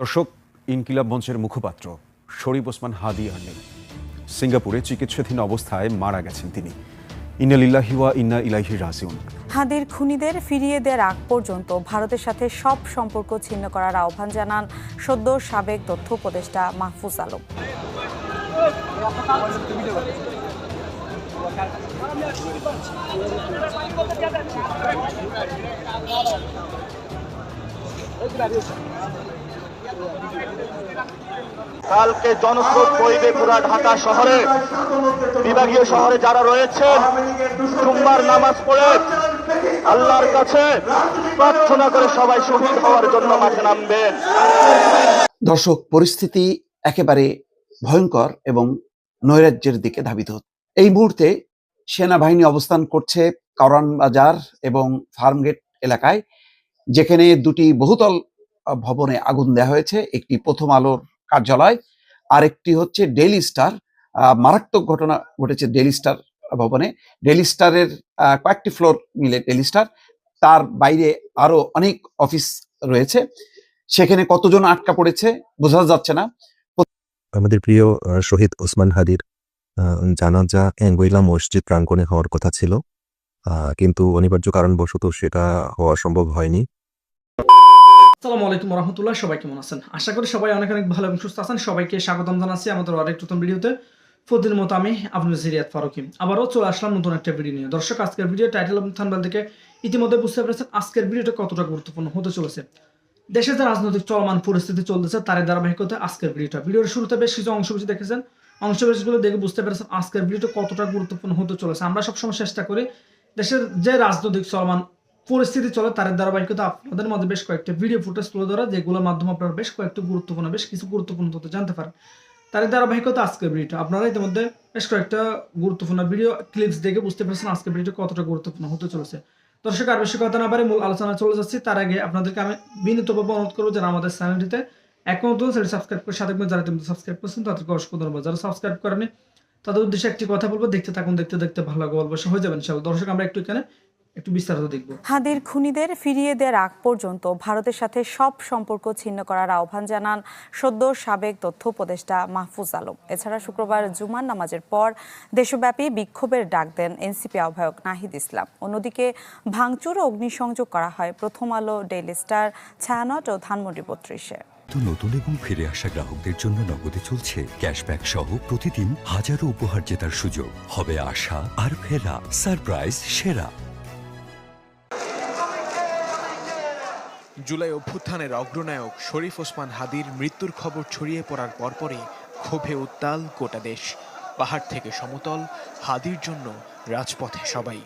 দর্শক, ইনকিলাব মঞ্চের মুখপাত্র শরীফ ওসমান হাদি আর নেই সিঙ্গাপুরে চিকিৎসাধীন অবস্থায় মারা গেছেন তিনি। ইন্নালিল্লাহি ওয়া ইন্না ইলাইহি রাজিউন। হাদির খুনিদের ফিরিয়ে দেওয়ার আগ পর্যন্ত ভারতের সাথে সব সম্পর্ক ছিন্ন করার আহ্বান জানান সদ্য সাবেক তথ্য উপদেষ্টা মাহফুজ আলম। কালকে জনস্রোত বইবে পুরা ঢাকা শহরে। বিভাগীয় শহরে যারা রয়েছেন জুম্মার নামাজ পড়ে আল্লাহর কাছে প্রার্থনা করে সবাই শহীদ হওয়ার জন্য মাঠে নামবেন। দর্শক, পরিস্থিতি একেবারে ভয়ঙ্কর এবং নৈরাজ্যের দিকে ধাবিত। এই মুহূর্তে সেনাবাহিনী অবস্থান করছে কারওয়ান বাজার এবং ফার্মগেট এলাকায়, যেখানে দুটি বহুতল ভবনে আগুন দেওয়া হয়েছে, একটি প্রথম আলোর কার্যালয়, আরেকটি হচ্ছে ডেইলি স্টার মারাত্মক ঘটনা ঘটেছে ডেলি স্টার ভবনে। ডেইলি স্টারের কয়েকটি ফ্লোর মিলে ডেলি স্টার তার বাইরে আরও অনেক অফিস রয়েছে। সেখানে কতজন আটকা পড়েছে বোঝা যাচ্ছে না। আমাদের প্রিয় শহীদ ওসমান হাদির জানাজা অ্যাঙ্গুইলা মসজিদ প্রাঙ্গণে হওয়ার কথা ছিল। কিন্তু অনিবার্য কারণবশত সেটা হওয়া সম্ভব হয়নি। আসসালামু আলাইকুম রহমতুল্লাহ সবাই কেমন আছেন? আশা করি সবাই অনেক অনেক ভালো এবং সুস্থ আছেন। সবাইকে স্বাগতম জানাচ্ছি আমাদের আরেক নতুন ভিডিওতে। প্রতিদিন মতো আমি আপনার সিরিয়াত ফারুকি। আবারও চলে আসলাম নতুন একটা ভিডিও নিয়ে। দর্শক, আজকের ভিডিও টাইটেল এবং থানবাল থেকে ইতিমধ্যে বুঝতে পেরেছেন আজকের ভিডিওটা কতটা গুরুত্বপূর্ণ হতে চলেছে। দেশে যে রাজনৈতিক চলমান পরিস্থিতি চলতেছে তার ধারাবাহিকতা আজকের ভিডিওটা। ভিডিওর শুরুতে বেশ কিছু অংশবিশেষ দেখেছেন। অংশবিশেষগুলো দেখে বুঝতে পেরেছেন আজকের ভিডিওটা কতটা গুরুত্বপূর্ণ হতে চলেছে। আমরা সবসময় চেষ্টা করি দেশের যে রাজনৈতিক চলমান পরিস্থিতি চলে তার ধারাবাহিকতা আপনাদের মধ্যে বেশ কয়েকটা ভিডিও ফুটেজ তুলে ধরা, যেগুলোর মাধ্যমে আপনারা বেশ কয়েকটা গুরুত্বপূর্ণ, বেশ কিছু গুরুত্বপূর্ণ তথ্য জানতে পারেন। তার ধারাবাহিকতা আজকের ভিডিওটা আপনারা ইতিমধ্যে বেশ কয়েকটা গুরুত্বপূর্ণ ভিডিও ক্লিপস দেখে বুঝতে পেরেছেন আজকের ভিডিওটা কতটা গুরুত্বপূর্ণ হতে চলেছে। দর্শক, আর বেশি কথা না পারে মূল আলোচনা চলে যাচ্ছি। তার আগে আপনাদেরকে আমি বিনীতভাবে অনুরোধ করব যারা আমাদের চ্যানেলটিতে এখন নতুন, সেটি সাবস্ক্রাইব করে সাথে যারা তুমি সাবস্ক্রাইব করছেন, তাদেরকে অসংখ্য ধন্যবাদ। যারা সাবস্ক্রাইব করেনি তাদের উদ্দেশ্যে একটি কথা বলব, দেখতে থাকুন, দেখতে দেখতে ভালো লাগবে অবশ্যই হয়ে যাবেন, ইনশাআল্লাহ। দর্শক, আমরা একটু এখানে একটু বিস্তারিত দেখব। হাদির খুনিদের ফিরিয়ে দেওয়ার আগ পর্যন্ত ভারতের সাথে সব সম্পর্ক ছিন্ন করার আহ্বান জানান সদ্য সাবেক তথ্য উপদেষ্টা মাহফুজ আলম। এছাড়া শুক্রবার জুমার নামাজের পর দেশব্যাপী বিক্ষোভের ডাক দেন এনসিপি আহ্বায়ক নাহিদ ইসলাম। অন্যদিকে ভাঙচুর ও অগ্নিসংযোগ করা হয় প্রথম আলো ডেইলি স্টার ছায়ানট ও ধানমন্ডি বত্রিশে নতুন এবং ফিরে আসা গ্রাহকদের জন্য নগদে চলছে ক্যাশব্যাক সহ প্রতিদিন হাজারো উপহার জেতার সুযোগ। হবে আশা আর ফেরা। সারপ্রাইজ সেরা। জুলাই অভ্যুত্থানের অগ্রনায়ক শরীফ ওসমান হাদির মৃত্যুর খবর ছড়িয়ে পড়ার পরপরই ক্ষোভে উত্তাল গোটা দেশ। পাহাড় থেকে সমতল, হাদির জন্য রাজপথে সবাই।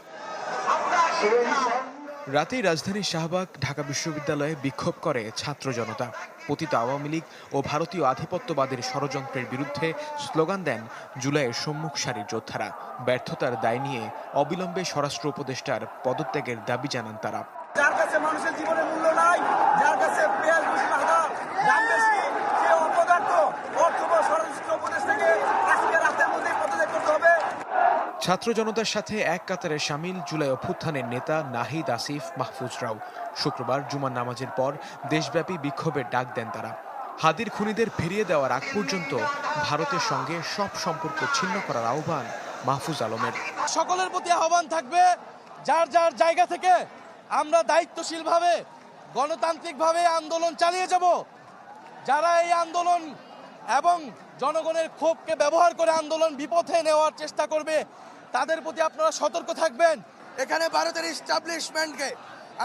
রাতেই রাজধানীর শাহবাগ, ঢাকা বিশ্ববিদ্যালয়ে বিক্ষোভ করে ছাত্র জনতা। পতিত আওয়ামী লীগ ও ভারতীয় আধিপত্যবাদের ষড়যন্ত্রের বিরুদ্ধে স্লোগান দেন জুলাইয়ের সম্মুখ সারির যোদ্ধারা। ব্যর্থতার দায় নিয়ে অবিলম্বে স্বরাষ্ট্র উপদেষ্টার পদত্যাগের দাবি জানান তারা যার কাছে মানুষের জীবনের মূল্য নাই যার কাছে পেঁয়াজ বেশি আদা দাম বেশি সে অপদার্থ অর্থ স্বরাষ্ট্র উপদেশ থেকে আজকে রাতের মধ্যেই পদত্যাগ করতে হবে ছাত্র জনতার সাথে এক কাতারে সামিল জুলাই অভ্যুত্থানের নেতা নাহিদ আসিফ মাহফুজ মাহফুজরাও শুক্রবার জুমার নামাজের পর দেশব্যাপী বিক্ষোভের ডাক দেন তারা। হাদির খুনিদের ফিরিয়ে দেওয়ার আগ পর্যন্ত ভারতের সঙ্গে সব সম্পর্ক ছিন্ন করার আহ্বান মাহফুজ আলমের। সকলের প্রতি আহ্বান থাকবে, যার যার জায়গা থেকে আমরা দায়িত্বশীলভাবে, গণতান্ত্রিকভাবে আন্দোলন চালিয়ে যাব। যারা এই আন্দোলন এবং জনগণের ক্ষোভকে ব্যবহার করে আন্দোলন বিপথে নেওয়ার চেষ্টা করবে তাদের প্রতি আপনারা সতর্ক থাকবেন। এখানে ভারতের ইস্টাবলিশমেন্টকে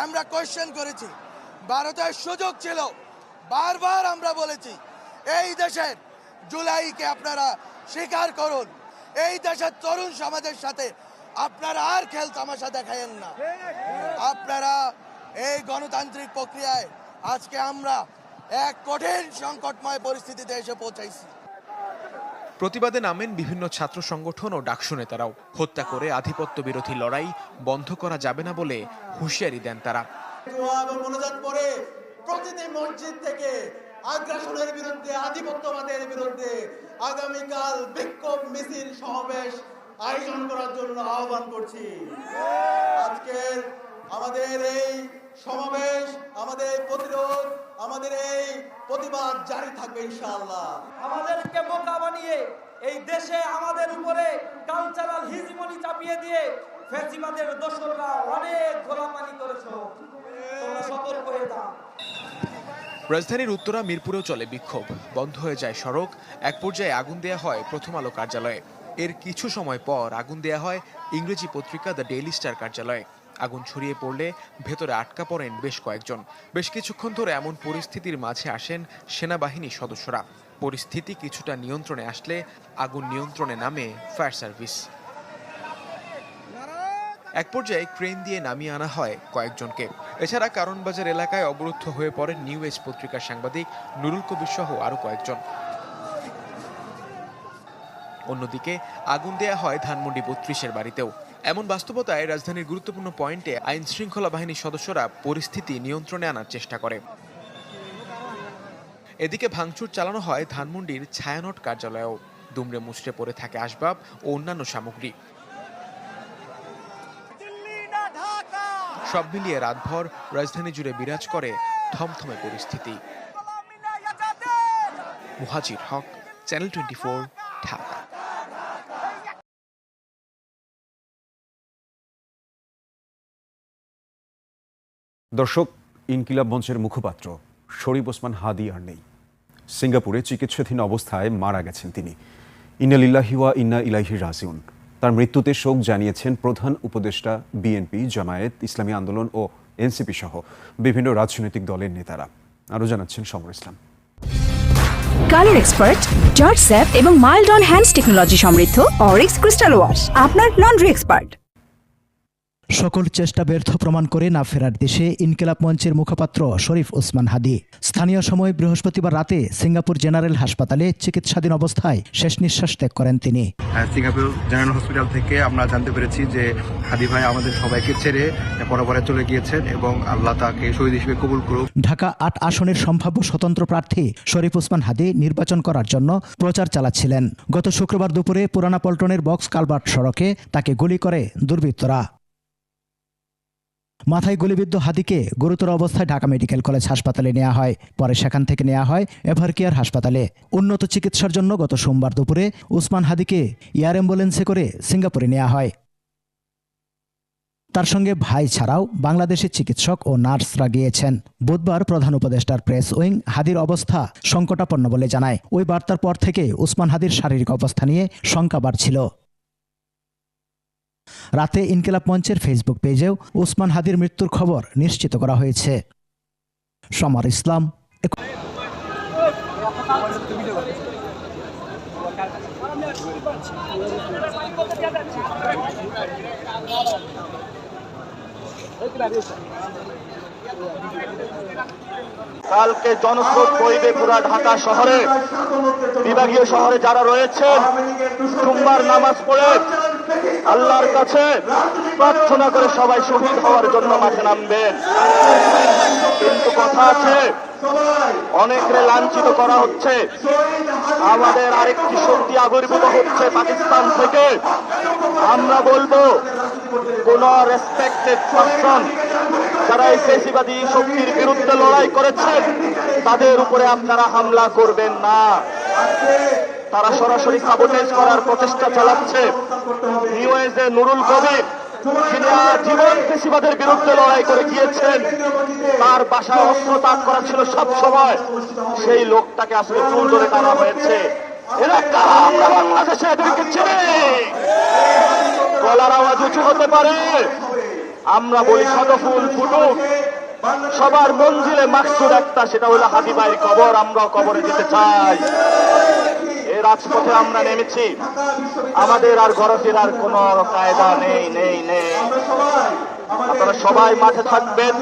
আমরা কোয়েশ্চেন করেছি। ভারতের সুযোগ ছিল। বারবার আমরা বলেছি, এই দেশের জুলাইকে আপনারা স্বীকার করুন। এই দেশের তরুণ সমাজের সাথে আপনারা আর খেল তামাশা দেখায়েন না। আপনারা এই গণতান্ত্রিক প্রক্রিয়ায় আজকে আমরা এক কঠিন সংকটময় পরিস্থিতিতে এসে পৌঁছাইছি। প্রতিবাদে নামেন বিভিন্ন ছাত্র সংগঠন ও ডাকসু নেতারাও। হত্যা করে আধিপত্য বিরোধী লড়াই বন্ধ করা যাবে না বলে হুঁশিয়ারি দেন তারা। প্রতিটি মসজিদ থেকে আগ্রাসনের বিরুদ্ধে আধিপত্যবাদের বিরুদ্ধে আগামীকাল বিক্ষোভ মিছিল সমাবেশ আয়োজন করার জন্য আহ্বান করছি। আজকের আমাদের এই সমাবেশ আমাদের প্রতিরোধ আমাদের এই প্রতিবাদ জারি থাকবে ইনশাআল্লাহ। আমাদেরকে বানিয়ে এই দেশে আমাদের উপরে কালচারাল হিজমনি চাপিয়ে দিয়ে ফেসিবাদের দোসররা অনেক গোলাপানি করেছ। তোমরা সতর্ক হয়ে যাও। রাজধানীর উত্তরা মিরপুরেও চলে বিক্ষোভ। বন্ধ হয়ে যায় সড়ক। এক পর্যায়ে আগুন দেয়া হয় প্রথম আলো কার্যালয়ে। এর কিছু সময় পর আগুন দেয়া হয় ইংরেজি পত্রিকা দ্য ডেইলি স্টার কার্যালয়ে। আগুন ছড়িয়ে পড়লে ভেতরে আটকা পড়েন বেশ কয়েকজন। বেশ কিছুক্ষণ ধরে এমন পরিস্থিতির মাঝে আসেন সেনাবাহিনীর সদস্যরা। পরিস্থিতি কিছুটা নিয়ন্ত্রণে আসলে আগুন নিয়ন্ত্রণে নামে ফায়ার সার্ভিস। এক পর্যায়ে ক্রেন দিয়ে নামিয়ে আনা হয় কয়েকজনকে। এছাড়া কারণবাজার এলাকায় অবরুদ্ধ হয়ে পড়েন নিউ এজ পত্রিকার সাংবাদিক নুরুল কবির সহ আরও কয়েকজন। অন্যদিকে আগুন দেয়া হয় ধানমন্ডি বত্রিশের বাড়িতেও। এমন বাস্তবতায় রাজধানীর গুরুত্বপূর্ণ পয়েন্টে আইন শৃঙ্খলা বাহিনীর সদস্যরা পরিস্থিতি নিয়ন্ত্রণে আনার চেষ্টা করে। এদিকে ভাঙচুর চালানো হয় ধানমন্ডির ছায়ানট কার্যালয়েও। দুমড়ে মুচড়ে পড়ে থাকে আসবাব ও অন্যান্য সামগ্রী। সব মিলিয়ে রাতভর রাজধানী জুড়ে বিরাজ করে থমথমে পরিস্থিতি। Muhajir Haque, Channel twenty four, Dhaka. দর্শক, ইনকিলাব মঞ্চের মুখপাত্র শরীফ ওসমান হাদি আর নেই। সিঙ্গাপুরে চিকিৎসাধীন অবস্থায় মারা গেছেন তিনি। ইন্নালিল্লাহি ওয়া ইন্না ইলাইহি রাজিউন। তার মৃত্যুতে শোক জানিয়েছেন প্রধান উপদেষ্টা বিএনপি জামায়াত, ইসলামী আন্দোলন ও এনসিপি সহ বিভিন্ন রাজনৈতিক দলের নেতারা। আরও জানাচ্ছেন সমর ইসলাম। কালার এক্সপার্ট, জর্জ স্যাপ এবং মাইল্ড অন হ্যান্ডস টেকনোলজি সমৃদ্ধ অরিক্স ক্রিস্টাল ওয়াশ, আপনার লন্ড্রি এক্সপার্ট। সকল চেষ্টা ব্যর্থ প্রমাণ করে না ফেরার দেশে ইনকিলাব মঞ্চের মুখপাত্র শরীফ ওসমান হাদি। স্থানীয় সময় বৃহস্পতিবার রাতে সিঙ্গাপুর জেনারেল হাসপাতালে চিকিৎসাধীন অবস্থায় শেষ নিঃশ্বাস ত্যাগ করেন তিনি। সিঙ্গাপুর জেনারেল হসপিটাল থেকে আমরা জানতে পেরেছি যে হাদি ভাই আমাদের সবাইকে ছেড়ে পরপরে চলে গিয়েছেন এবং আল্লাহ তাকে শহীদ হিসেবে কবুল করুক। ঢাকা আট আসনের সম্ভাব্য স্বতন্ত্র প্রার্থী শরীফ ওসমান হাদি নির্বাচন করার জন্য প্রচার চালাচ্ছিলেন। গত শুক্রবার দুপুরে পুরানা পল্টনের বক্স কালবার্ট সড়কে তাকে গুলি করে দুর্বৃত্তরা। মাথায় গুলিবিদ্ধ হাদিকে গুরুতর অবস্থায় ঢাকা মেডিকেল কলেজ হাসপাতালে নেওয়া হয়। পরে সেখান থেকে নেওয়া হয় এভারকেয়ার হাসপাতালে। উন্নত চিকিৎসার জন্য গত সোমবার দুপুরে উসমান হাদিকে এয়ার অ্যাম্বুলেন্সে করে সিঙ্গাপুরে নেওয়া হয়। তার সঙ্গে ভাই ছাড়াও বাংলাদেশের চিকিৎসক ও নার্সরা গিয়েছেন। বুধবার প্রধান উপদেষ্টার প্রেস উইং হাদির অবস্থা সংকটাপন্ন বলে জানায়। ওই বার্তার পর থেকে উসমান হাদির শারীরিক অবস্থা নিয়ে শঙ্কা বাড়ছিল। রাতে ইনকিলাব মঞ্চের ফেসবুক পেজেও ওসমান হাদির মৃত্যুর খবর নিশ্চিত করা হয়েছে। সমর ইসলাম কালকে জনস্রোত বইবে পুরা ঢাকা শহরে। বিভাগীয় শহরে যারা রয়েছেন, জুম্মার নামাজ পড়ে আল্লাহর কাছে প্রার্থনা করে সবাই শহীদ হওয়ার জন্য মাঠে নামবেন। কিন্তু কথা আছে, অনেকরে লাঞ্ছিত করা হচ্ছে। আমাদের আরেকটি শক্তি আবির্ভূত হচ্ছে পাকিস্তান থেকে। আমরা বলব, কোন রেসপেক্টেড পার্সন যারা এই ফেসিবাদী শক্তির বিরুদ্ধে লড়াই করেছেন তাদের উপরে আপনারা হামলা করবেন না। তারা সরাসরি সাবোটেজ করার প্রচেষ্টা চালাচ্ছে। নিউএজে নুরুল কবির জীবন ফেসিবাদের বিরুদ্ধে লড়াই করে গিয়েছেন। তার বাসায় অস্ত্র তাক করা ছিল সব সময়। সেই লোকটাকে আসলে চুল ধরে টানা হয়েছে। আমরা বাংলাদেশে এদেরকে চিনি। গলার আওয়াজ উঁচু হতে পারে। আমরা বলি শতফুল ফুটুক। সবার মঞ্জিলে মাকসুদ একটা সেটা হলো হাদিবাইয়ের কবর। আমরাও কবরে যেতে চাই। রাজপথে আমরা নেমেছি। আমাদের আর ঘরে ফেরার কোন কায়দা নেই নেই নেই। আপনারা সবাই মাঠে থাকবেন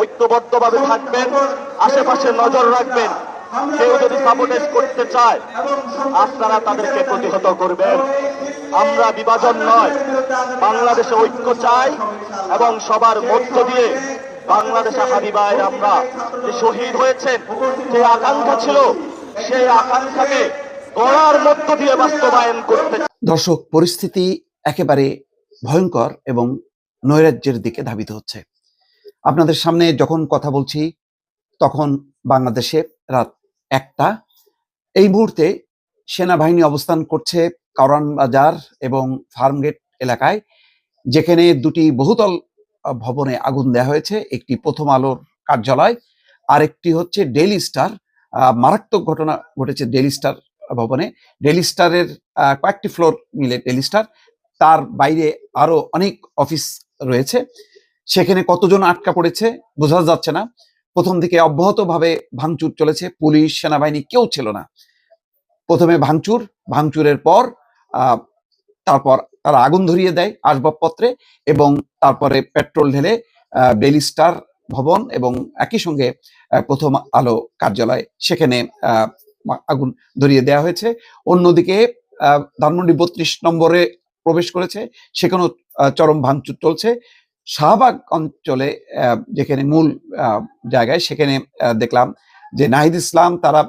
ঐক্যবদ্ধ ভাবে থাকবেন, আশেপাশে নজর রাখবেন। কেউ যদি সাপোর্টেজ করতে চায়, আপনারা তাদেরকে প্রতিহত করবেন। আমরা বিভাজন নয়, বাংলাদেশে ঐক্য চাই এবং সবার মধ্য দিয়ে বাংলাদেশে হাবিবায় আমরা যে শহীদ হয়েছেন, যে আকাঙ্ক্ষা ছিল, সেই আকাঙ্ক্ষাকে গড়ার মধ্য দিয়ে বাস্তবায়ন করতে দর্শক, পরিস্থিতি একেবারে ভয়ঙ্কর এবং নৈরাজ্যের দিকে ধাবিত হচ্ছে। আপনাদের সামনে যখন কথা বলছি, তখন বাংলাদেশে রাত একটা। এই মুহূর্তে সেনাবাহিনী অবস্থান করছে কারওয়ান বাজার এবং ফার্মগেট এলাকায়, যেখানে দুটি বহুতল ভবনে আগুন দেওয়া হয়েছে। একটি প্রথম আলোর কার্যালয়, আরেকটি হচ্ছে ডেইলি স্টার। মারাত্মক ঘটনা ঘটেছে ডেইলি স্টার ভবনে ডেইলি স্টারের কয়েকটি ফ্লোর মিলে ডেইলি স্টার। তার বাইরে আরও অনেক অফিস রয়েছে। সেখানে কতজন আটকা পড়েছে বোঝা যাচ্ছে না। প্রথম দিকে অব্যাহতভাবে ভাঙচুর চলেছে। পুলিশ, সেনাবাহিনী কেউ ছিল না। প্রথমে ভাঙচুর, ভাঙচুরের পর তারপর তারা আগুন ধরিয়ে দেয় আসবাবপত্রে এবং তারপরে পেট্রোল ঢেলে ডেইলি স্টার ভবন এবং একই সঙ্গে প্রথম আলো কার্যালয়। সেখানে আগুন ধরিয়ে দেওয়া হয়েছে। অন্যদিকে ধানমন্ডি বত্রিশ নম্বরে প্রবেশ করেছে। সেখানেও চরম ভাঙচুর চলছে। শাহবাগ অঞ্চলে যেখানে মূল জায়গায়, সেখানে দেখলাম যে নাহিদ ইসলাম তারা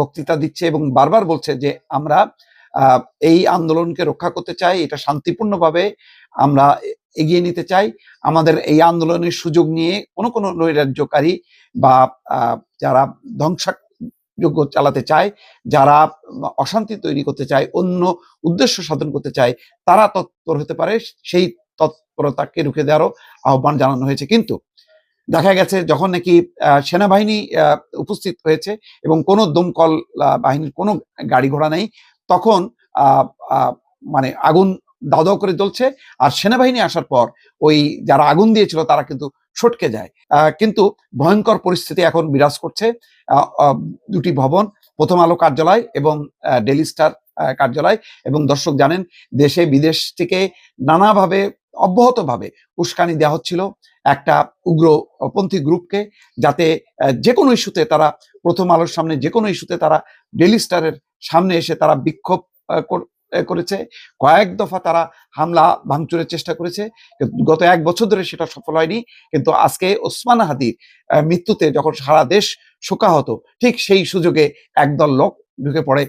বক্তৃতা দিচ্ছে এবং বারবার বলছে যে আমরা এই আন্দোলনকে রক্ষা করতে চাই, এটা শান্তিপূর্ণভাবে আমরা এগিয়ে নিতে চাই। আমাদের এই আন্দোলনের সুযোগ নিয়ে কোনো কোনো নৈরাজ্যকারী বা যারা ধ্বংসাযোগ্য চালাতে চায়, যারা অশান্তি তৈরি করতে চায়, অন্য উদ্দেশ্য সাধন করতে চায়, তারা তৎপর হতে পারে, সেই তৎপরতাকে রুখে দেওয়ারও আহ্বান জানানো হয়েছে। কিন্তু দেখা গেছে যখন নাকি সেনাবাহিনী উপস্থিত হয়েছে এবং কোনো দমকল বাহিনীর কোনো গাড়ি ঘোড়া নেই, তখন মানে আগুন দাও করে জ্বলছে। আর সেনাবাহিনী আসার পর ওই যারা আগুন দিয়েছিল তারা কিন্তু সটকে যায়। কিন্তু ভয়ঙ্কর পরিস্থিতি এখন বিরাজ করছে। দুটি ভবন, প্রথম আলো কার্যালয় এবং ডেলি স্টার কার্যালয় এবং দর্শক জানেন, দেশে বিদেশ থেকে নানাভাবে, অব্যাহতভাবে উস্কানি দেওয়া হচ্ছিল একটা উগ্রপন্থী গ্রুপকে যাতে যে কোনো ইস্যুতে তারা প্রথম আলোর সামনে, যে কোনো ইস্যুতে তারা ডেলি স্টারের সামনে এসে তারা বিক্ষোভ করেছে। কয়েক দফা তারা হামলা ভাঙচুরের চেষ্টা করেছে। গত এক বছর ধরে সেটা সফল হয়নি। কিন্তু আজকে ওসমান হাদির মৃত্যুতে যখন সারা দেশ শোকাহত, ঠিক সেই সুযোগে একদল লোক ঢুকে পড়ে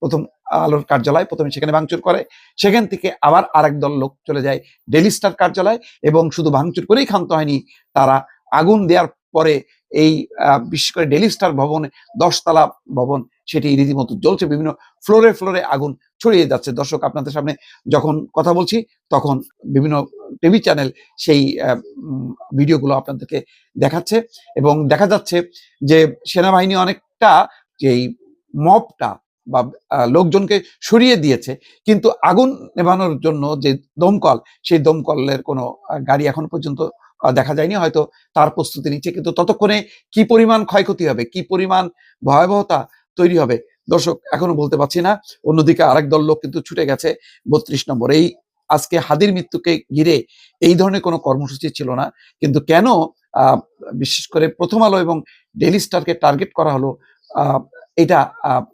প্রথম আলোর কার্যালয়, প্রথমে সেখানে ভাঙচুর করে। সেখান থেকে আবার আরেক দল লোক চলে যায় ডেলি স্টার কার্যালয় এবং শুধু ভাঙচুর করেই ক্ষান্ত হয়নি, তারা আগুন দেওয়ার পরে এই বিশেষ করে ডেলি স্টার ভবন, দশতলা ভবন, সেটি রীতিমতো জ্বলছে। বিভিন্ন ফ্লোরে ফ্লোরে আগুন ছড়িয়ে যাচ্ছে। দর্শক, আপনাদের সামনে যখন কথা বলছি, তখন বিভিন্ন টিভি চ্যানেল সেই ভিডিওগুলো আপনাদেরকে দেখাচ্ছে এবং দেখা যাচ্ছে যে সেনাবাহিনী অনেকটা যেই মপটা বা লোকজনকে সরিয়ে দিয়েছে। কিন্তু আগুন নেভানোর জন্য যে দমকল, সেই দমকলের কোনো গাড়ি এখন পর্যন্ত দেখা যায়নি, হয়তো তার প্রস্তুতি নিচ্ছে, কিন্তু ততক্ষণে কি পরিমাণ ক্ষয়ক্ষতি হবে, কি পরিমাণ ভয়াবহতা তৈরি হবে, দর্শক এখনও বলতে পারছি না। অন্যদিকে আরেক দল লোক কিন্তু ছুটে গেছে বত্রিশ নম্বর। এই আজকে হাদির মৃত্যুকে ঘিরে এই ধরনের কোনো কর্মসূচি ছিল না, কিন্তু কেন বিশেষ করে প্রথম আলো এবং ডেলি স্টারকে টার্গেট করা হলো এটা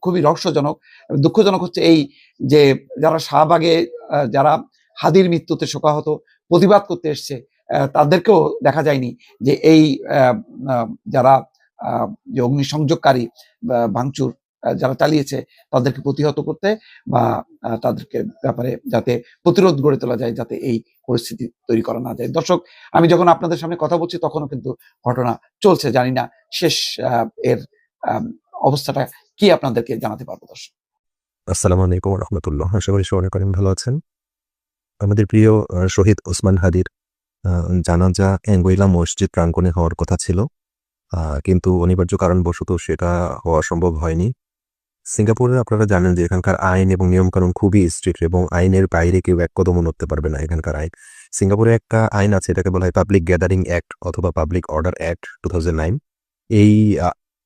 খুবই রহস্যজনক। দুঃখজনক হচ্ছে এই যে যারা শাহবাগে যারা হাদির মৃত্যুতে শোকাহত, প্রতিবাদ করতে এসছে তাদেরকেও দেখা যায়নি যে এই যারা যে অগ্নিসংযোগকারী ভাঙচুর যারা চালিয়েছে, তাদেরকে প্রতিহত করতে বা তাদেরকে ব্যাপারে যাতে প্রতিরোধ গড়ে তোলা যায়, যাতে এই পরিস্থিতি তৈরি করা না যায়। দর্শক, আমি যখন আপনাদের সামনে কথা বলছি, তখনও কিন্তু ঘটনা চলছে, জানি না শেষ এর অবস্থাটা কি আপনাদেরকে জানাতে পারব, দর্শক? আসসালামু আলাইকুম রহমতুল্লাহ। আশা করি সবাই ভালো আছেন। আমাদের প্রিয় শহীদ ওসমান হাদির জানাজা অ্যাঙ্গুইলা মসজিদ প্রাঙ্গণে হওয়ার কথা ছিল। কিন্তু অনিবার্য কারণবশত সেটা হওয়া সম্ভব হয়নি। সিঙ্গাপুরে আপনারা জানেন যে এখানকার আইন এবং নিয়মকানুন খুবই স্ট্রিক্ট এবং আইনের বাইরে কেউ এক কদমও নড়তে পারবে না এখানকার আইন। সিঙ্গাপুরে একটা আইন আছে, এটাকে বলা হয় পাবলিক গ্যাদারিং অ্যাক্ট অথবা পাবলিক অর্ডার অ্যাক্ট টু এই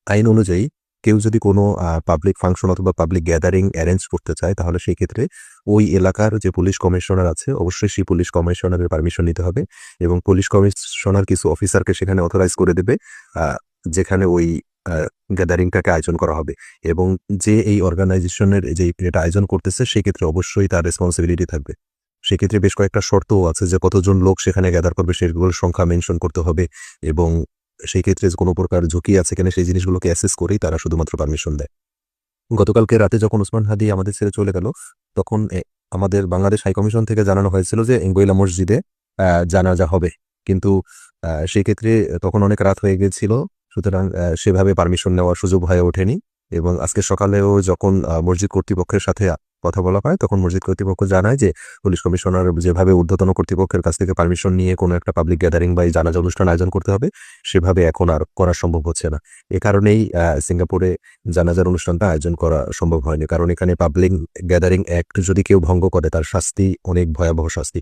আইন অনুযায়ী কেউ যদি কোনো পাবলিক ফাংশন অথবা পাবলিক গ্যাদারিং অ্যারেঞ্জ করতে চায়, তাহলে সেই ক্ষেত্রে ওই এলাকার যে পুলিশ কমিশনার আছে, অবশ্যই সেই পুলিশ কমিশনারের পারমিশন নিতে হবে এবং পুলিশ কমিশনার কিছু অফিসারকে সেখানে অথরাইজ করে দেবে যেখানে ওই গ্যাদারিংটাকে আয়োজন করা হবে। এবং যে এই অর্গানাইজেশনের যে এটা আয়োজন করতেছে সেক্ষেত্রে অবশ্যই তার রেসপন্সিবিলিটি থাকবে। সেক্ষেত্রে বেশ কয়েকটা শর্তও আছে যে কতজন লোক সেখানে গ্যাদার করবে, সেগুলোর সংখ্যা মেনশন করতে হবে এবং সেই ক্ষেত্রে কোনো প্রকার ঝুঁকি আছে কিনা সেই জিনিসগুলোকে অ্যাসেস করেই তারা শুধুমাত্র পারমিশন দেয়। গতকালকে রাতে যখন ওসমান হাদি আমাদের ছেড়ে চলে গেল, তখন আমাদের বাংলাদেশ হাই কমিশন থেকে জানানো হয়েছিল যে এঙ্গুইলা মসজিদে জানাজা হবে। কিন্তু সেই ক্ষেত্রে তখন অনেক রাত হয়ে গেছিল, সুতরাং সেভাবে পারমিশন নেওয়ার সুযোগ হয়ে ওঠেনি। এবং আজকে সকালেও যখন মসজিদ কর্তৃপক্ষের সাথে কথা বলা হয়, তখন মসজিদ কর্তৃপক্ষ জানায় যে পুলিশ কমিশনার যেভাবে ঊর্ধ্বতন কর্তৃপক্ষের কাছ থেকে পারমিশন নিয়ে কোনো একটা পাবলিক গ্যাদারিং বা এই জানাজা অনুষ্ঠান আয়োজন করতে হবে, সেভাবে এখন আর করা সম্ভব হচ্ছে না। এ কারণেই সিঙ্গাপুরে জানাজার অনুষ্ঠানটা আয়োজন করা সম্ভব হয়নি। কারণ এখানে পাবলিক গ্যাদারিং অ্যাক্ট যদি কেউ ভঙ্গ করে, তার শাস্তি অনেক ভয়াবহ শাস্তি।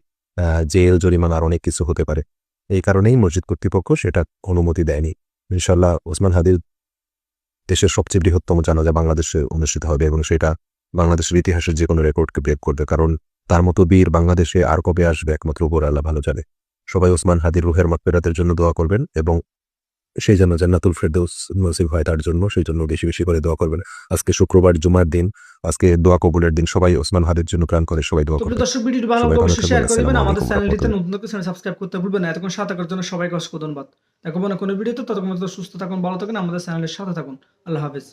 জেল, জরিমানা আর অনেক কিছু হতে পারে। এই কারণেই মসজিদ কর্তৃপক্ষ সেটা অনুমতি দেয়নি। ইনশাল্লাহ ওসমান হাদির দেশের সবচেয়ে বৃহত্তম জানাজা বাংলাদেশে অনুষ্ঠিত হবে এবং সেটা বাংলাদেশের ইতিহাসের যে কোনো রেকর্ডকে ব্রেক করবে কারণ তার মতো বীর বাংলাদেশে আর কবে আসবে একমাত্র উপর আল্লাহ ভালো জানে। সবাই ওসমান হাদির রুহের মাগফিরাতের জন্য দোয়া করবেন এবং সেই জন্য জান্নাতুল ফেরদৌস নসিব হয় তার জন্য সেই জন্য বেশি বেশি করে দোয়া করবেন। আজকে শুক্রবার জুমার দিন আজকে দোয়া কবুলের দিন সবাই ওসমান হাদির জন্য প্রাণ করে সবাই দোয়া করবেন। দর্শক ভিডিওটি ভালো লাগলে অবশ্যই শেয়ার। করবেন আমাদের চ্যানেলটিতে। নতুন চ্যানেল সাবস্ক্রাইব করতে ভুলবেন না। এতক্ষণ সাথে থাকার জন্য সবাইকে অসংখ্য ধন্যবাদ। দেখব না কোনো ভিডিওতে। ততক্ষণ সুস্থ থাকুন ভালো থাকুন। আমাদের চ্যানেলের সাথে থাকুন। আল্লাহ হাফেজ।